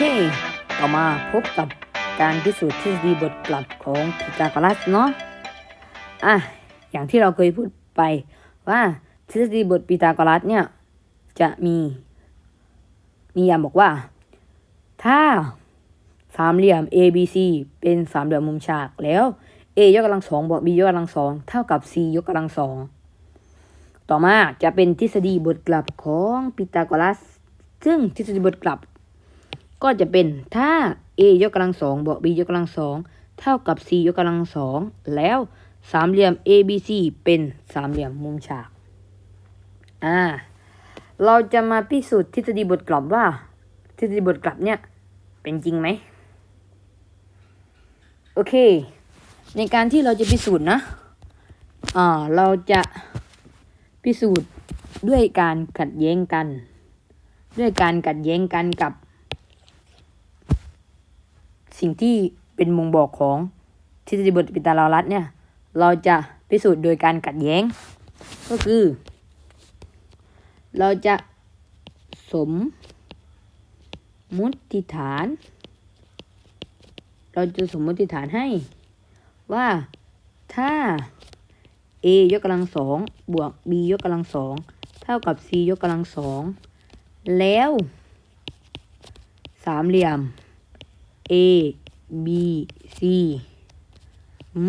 เค ต่อมาพบกับการพิสูจน์ทฤษฎีบทกลับของพีทาโกรัสเนาะอะอย่างที่เราเคยพูดไปว่าทฤษฎีบทพีทาโกรัสเนี่ย จะมีนิยามบอกว่า ถ้าสามเหลี่ยม ABC เป็นสามเหลี่ยมมุมฉากแล้ว A ยกกำลังสองบวก B ยกกำลังสองเท่ากับ C ยกกำลังสองต่อมาจะเป็นทฤษฎีบทกลับของพีทาโกรัส ซึ่งทฤษฎีบทกลับ ก็จะเป็นถ้า a ยกกำลังสองบวก b ยกกำลังสองเท่ากับ c ยกกำลังสองแล้วสามเหลี่ยม abc เป็นสามเหลี่ยมมุมฉาก อ่า เราจะมาพิสูจน์ทฤษฎีบทกลับว่า ทฤษฎีบทกลับเนี่ย เป็นจริงไหม โอเค ในการที่เราจะพิสูจน์นะ อ่า เราจะพิสูจน์ด้วยการขัดแย้งกัน ด้วยการขัดแย้งกันกับ สิ่งที่เป็นมุงบอกของทฤษฎีบทปิตารารัสเนี่ย เราจะพิสูจน์โดยการขัดแย้ง ก็คือ เราจะสมมุติฐาน เราจะสมมติฐานให้ ว่าถ้า a ยกกำลังสองบวก b ยกกำลังสองเท่ากับ c ยกกำลังสองแล้ว สามเหลี่ยม A B C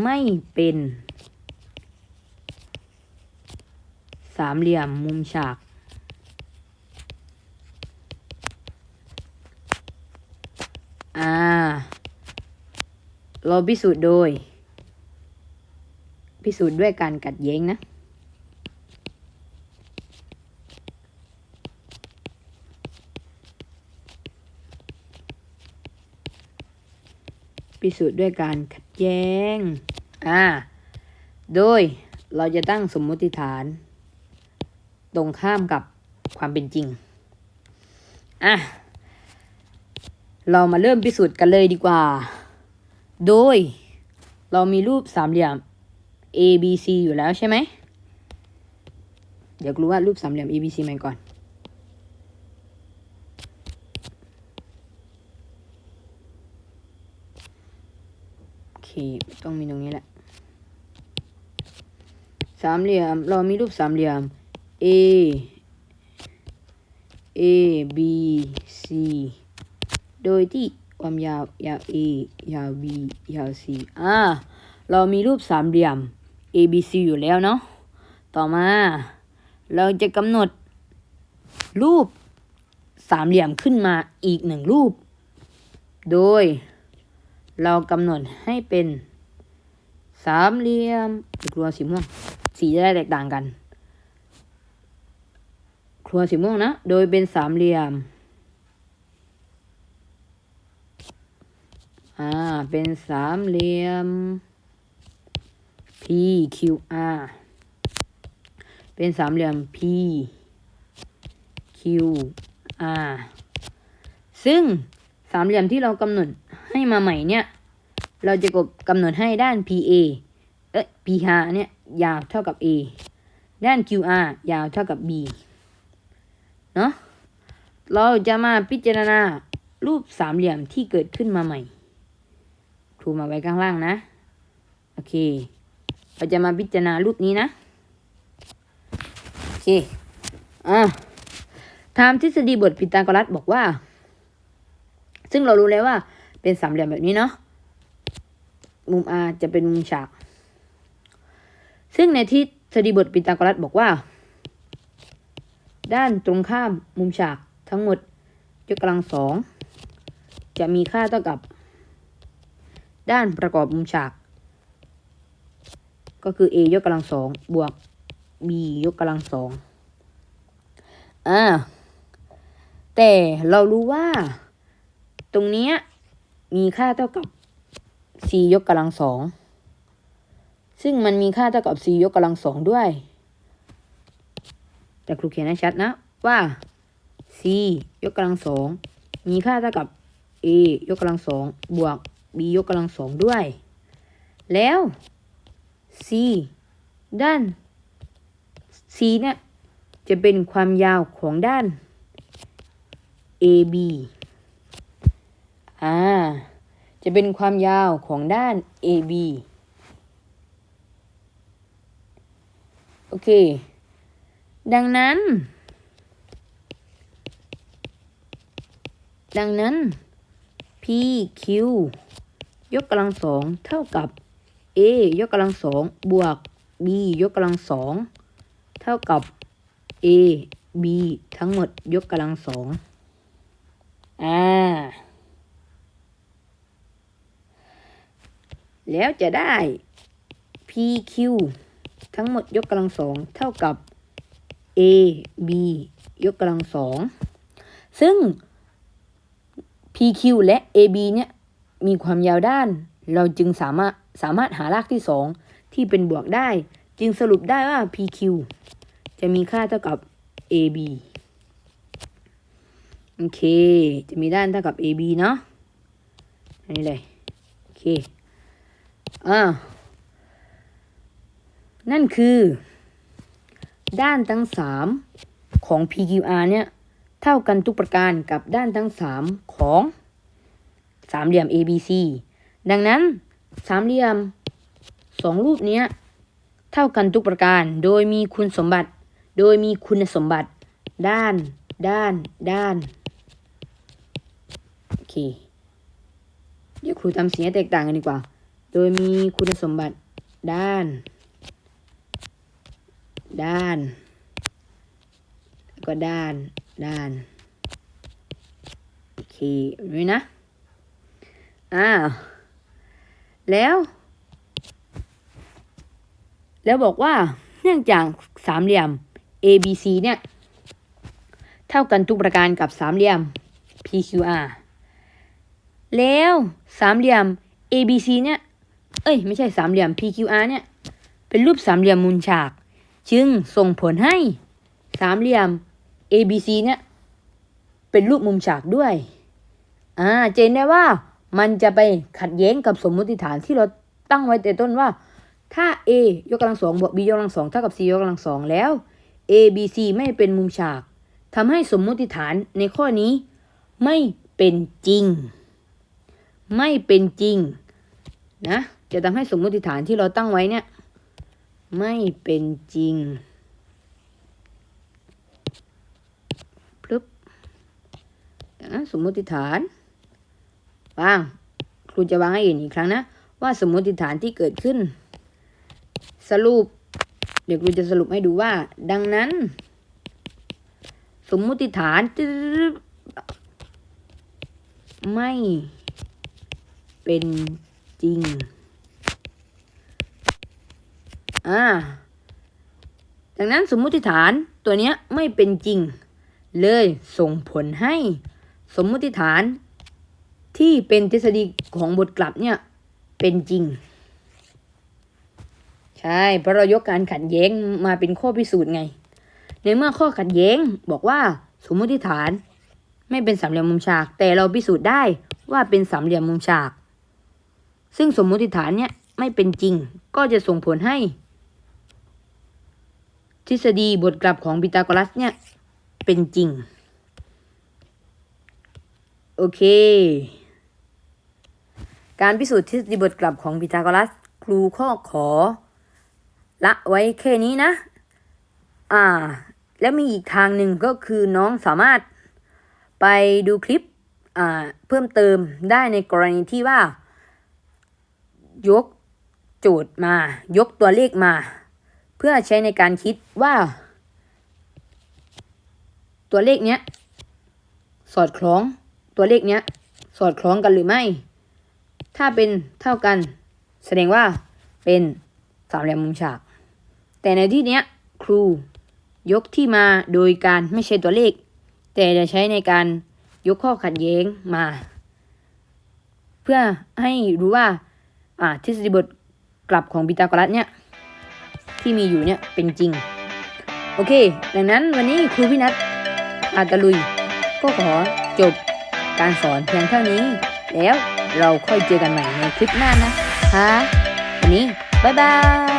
ไม่เป็น สามเหลี่ยมมุมฉาก อ่า เราพิสูจน์โดย พิสูจน์ด้วยการกัดแย้งนะ พิสูจน์ด้วยการขัดแย้ง อ่า โดยเราจะตั้งสมมติฐาน ตรงข้ามกับความเป็นจริง อะ เรามาเริ่มพิสูจน์กันเลยดีกว่า โดย เรามีรูปสามเหลี่ยม A B C อยู่แล้วใช่ไหม เดี๋ยวรู้ว่ารูปสามเหลี่ยม A B C ใหม่ก่อน โอเคต้องมีตรงนี้แหละ สามเหลี่ยม เรามีรูปสามเหลี่ยม A A B C โดยที่ความยาวยาว A ยาว B ยาว C อ่า เรามีรูปสามเหลี่ยม A B C อยู่แล้วเนาะ ต่อมา เราจะกำหนด รูปสามเหลี่ยมขึ้นมาอีกหนึ่งรูป โดย เรากำหนดให้เป็น สามเหลี่ยมครัวสีม่วง สีจะได้แตกต่างกัน ครัวสีม่วงนะ โดยเป็นสามเหลี่ยม อ่า เป็นสามเหลี่ยม PQR เป็นสามเหลี่ยม PQR ซึ่งสามเหลี่ยมที่เรากำหนด ให้มาใหม่เนี่ย เราจะกบกำหนดให้ด้าน PA เอ๊ะ PR เนี่ยยาวเท่ากับ A ด้าน QR ยาวเท่ากับ B เนาะเราจะมาพิจารณารูปสามเหลี่ยมที่เกิดขึ้นมาใหม่ครูมาไว้ข้างล่างนะ โอเค เราจะมาพิจารณารูปนี้นะ โอเค อ่าตามทฤษฎีบทพีทาโกรัสบอกว่า ซึ่งเรารู้แล้วว่า เป็นสามเหลี่ยมแบบนี้เนาะมุม R จะเป็นมุมฉาก ซึ่งในทฤษฎีบทพีทาโกรัสบอกว่า ด้านตรงข้ามมุมฉากทั้งหมดยกกำลังสองจะมีค่าเท่ากับ ด้านประกอบมุมฉาก ก็คือ a ยกกำลังสองบวก b ยกกำลังสองอ่าแต่เรารู้ว่า ตรงเนี้ย มีค่าเท่ากับ c ยกกำลังสอง ซึ่งมันมีค่าเท่ากับ c ยกกำลังสองด้วย แต่ครูเขียนให้ชัดนะว่า c ยกกำลังสองมีค่าเท่ากับ a ยกกำลังสองบวก b ยกกำลังสองด้วย แล้ว c ด้าน c เนี่ยจะเป็นความยาวของด้าน AB จะเป็นความยาวของด้าน AB โอเค ดังนั้น ดังนั้น PQ ยกกำลังสองเท่ากับ A ยกกำลังสองบวก B ยกกำลังสองเท่ากับ A B ทั้งหมดยกกำลังสองอ่า แล้วจะได้ PQ ทั้งหมดยกกำลังสองเท่ากับ A B ยกกำลังสอง ซึ่ง PQ และ AB เนี่ยมีความยาวด้าน เราจึงสามารถสามารถหารากที่สองที่เป็นบวกได้ จึงสรุปได้ว่า PQ จะมีค่าเท่ากับ AB โอเค จะมีด้านเท่ากับ AB เนาะอันนี้เลย โอเค อ่านั่นคือ ด้านทั้งสามของ PQR เนี่ย เท่ากันทุกประการกับด้านทั้งสามของสามเหลี่ยม ABC ดังนั้นสามเหลี่ยมสองรูปเนี้ยเท่ากันทุกประการ โดยมีคุณสมบัติ โดยมีคุณสมบัติ ด้าน ด้าน ด้าน โอเค เดี๋ยวครูทำเสีให้แตกต่างกันดีกว่า โดยมีคุณสมบัติด้าน ด้าน แล้วก็ด้าน ด้าน โอเคนี้นะ อ้าว แล้ว แล้วบอกว่า เนื่องจากสามเหลี่ยม ABC เนี่ย เท่ากันทุกประการกับสามเหลี่ยม PQR แล้วสามเหลี่ยม ABC เนี่ย เอ้ยไม่ใช่สามเหลี่ยม PQR เนี่ย เป็นรูปสามเหลี่ยมมุมฉาก จึงส่งผลให้สามเหลี่ยม ABC เนี่ยเป็นรูปมุมฉากด้วยอ่าเจนได้ว่ามันจะไปขัดแย้งกับสมมติฐานที่เราตั้งไว้แต่ต้นว่า ถ้า A ยกกำลังสองบวก B ยกกำลังสองเท่ากับ C ยกกำลังสองแล้ว A B C ไม่เป็นมุมฉากทำให้สมมติฐานในข้อนี้ไม่เป็นจริง ไม่เป็นจริงนะ จะทำให้สมมติฐานที่เราตั้งไว้เนี่ย ไม่เป็นจริงพลึบสมมติฐานวางครูจะวางให้เห็นอีกครั้งนะ ว่าสมมติฐานที่เกิดขึ้น สรุป เดี๋ยวครูจะสรุปให้ดูว่า ดังนั้น สมมุติฐานไม่เป็นจริง อ่าดังนั้นสมมุติฐานตัวเนี้ยไม่เป็นจริง เลยส่งผลให้ สมมุติฐานที่เป็นทฤษฎีของบทกลับเนี่ยเป็นจริง ใช่เพราะเรายกการขัดแย้งมาเป็นข้อพิสูจน์ไง ในเมื่อข้อขัดแย้งบอกว่าสมมติฐานไม่เป็นสามเหลี่ยมมุมฉาก แต่เราพิสูจน์ได้ว่าเป็นสามเหลี่ยมมุมฉาก ซึ่งสมมติฐานเนี่ยไม่เป็นจริง ก็จะส่งผลให้ ทฤษฎีบทกลับของพีทาโกรัสเนี่ย เป็นจริง โอเค การพิสูจน์ทฤษฎีบทกลับของพีทาโกรัส ครูข้อขอ ละไว้แค่นี้นะ อ่า แล้วมีอีกทางหนึ่งก็คือน้องสามารถไปดูคลิปอ่าเพิ่มเติมได้ในกรณีที่ว่า ยกโจทย์มายกตัวเลขมา เพื่อใช้ในการคิดว่า ตัวเลขเนี้ย สอดคล้องตัวเลขเนี้ย สอดคล้องกันหรือไม่ ถ้าเป็นเท่ากัน แสดงว่าเป็นสามเหลี่ยมมุมฉาก แต่ในที่เนี้ยครูยกที่มาโดยการไม่ใช่ตัวเลข แต่จะใช้ในการยกข้อขัดแย้งมา เพื่อให้รู้ว่า อ่าทฤษฎีบทกลับของพีทาโกรัสเนี่ย ที่มีอยู่เนี่ยเป็นจริง โอเค ดังนั้นวันนี้ครูพี่นัทอาตะลุย ก็ขอจบการสอนเพียงเท่านี้ แล้วเราค่อยเจอกันใหม่ในคลิปหน้านะฮะวันนี้ บ๊ายบาย